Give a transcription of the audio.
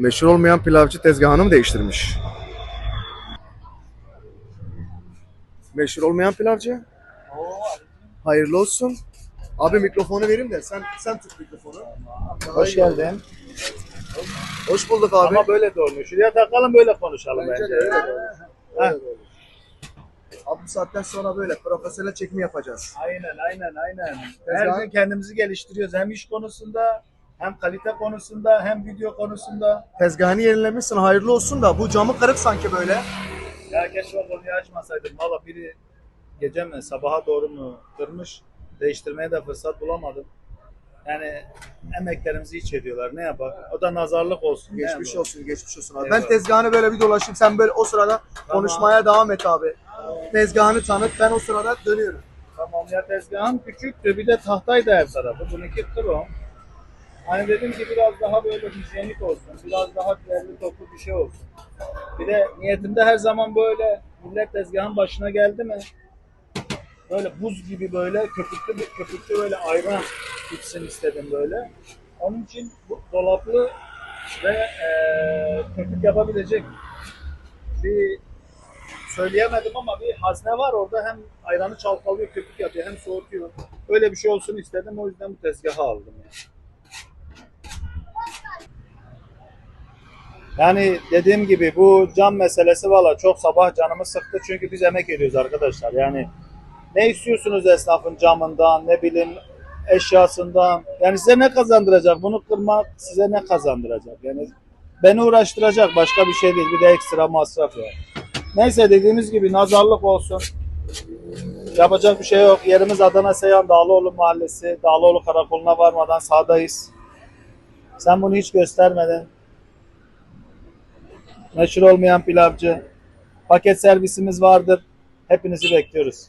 Meşhur olmayan pilavcı tezgahını mı değiştirmiş? Meşhur olmayan pilavcı. Hayırlı olsun. Abi mikrofonu vereyim de sen sen tut mikrofonu. Hoş geldin. Hoş bulduk abi. Ama böyle olmuyor. Şuraya takalım böyle konuşalım Bence de öyle. Ha. Abi bu saatten sonra böyle profesyonel çekim yapacağız. Aynen aynen aynen. Tezgah- Her gün kendimizi geliştiriyoruz. Hem iş konusunda hem kalite konusunda hem video konusunda. Tezgahını yenilemişsin hayırlı olsun da bu camı kırık sanki böyle. Ya keşke o konuyu açmasaydım. Valla biri gece mi sabaha doğru mu kırmış. Değiştirmeye de fırsat bulamadım. Yani emeklerimizi hiç ediyorlar. Ne yapar? O da nazarlık olsun. Geçmiş olsun, geçmiş olsun abi. Eyvallah. Ben tezgahını böyle bir dolaşayım. Sen böyle o sırada konuşmaya devam et abi. Tezgahını tanıt. Ben o sırada dönüyorum. Tamam ya tezgahın küçüktü. Bir de tahtaydı her tarafı. Bununki krom. Hani dedim ki biraz daha böyle hijyenik olsun. Biraz daha değerli toplu bir şey olsun. Bir de niyetimde her zaman böyle millet tezgahın başına geldi mi böyle buz gibi böyle köpüklü bir köpüklü böyle ayran içsin istedim böyle. Onun için bu dolaplı ve eee köpük yapabilecek bir söyleyemedim ama bir hazne var orada hem ayranı çalkalıyor, köpük yapıyor hem soğutuyor. Öyle bir şey olsun istedim o yüzden bu tezgahı aldım. Yani. Yani dediğim gibi bu cam meselesi valla çok sabah canımı sıktı çünkü biz emek ediyoruz arkadaşlar. Yani ne istiyorsunuz esnafın camından ne bileyim eşyasından yani size ne kazandıracak bunu kırmak size ne kazandıracak yani beni uğraştıracak başka bir şey değil bir de ekstra masraf yani. Neyse dediğimiz gibi nazarlık olsun. Yapacak bir şey yok. Yerimiz Adana Seyhan Dağlıoğlu Mahallesi. Dağlıoğlu Karakolu'na varmadan sağdayız. Sen bunu hiç göstermedin. Meşhur olmayan pilavcı. Paket servisimiz vardır. Hepinizi bekliyoruz.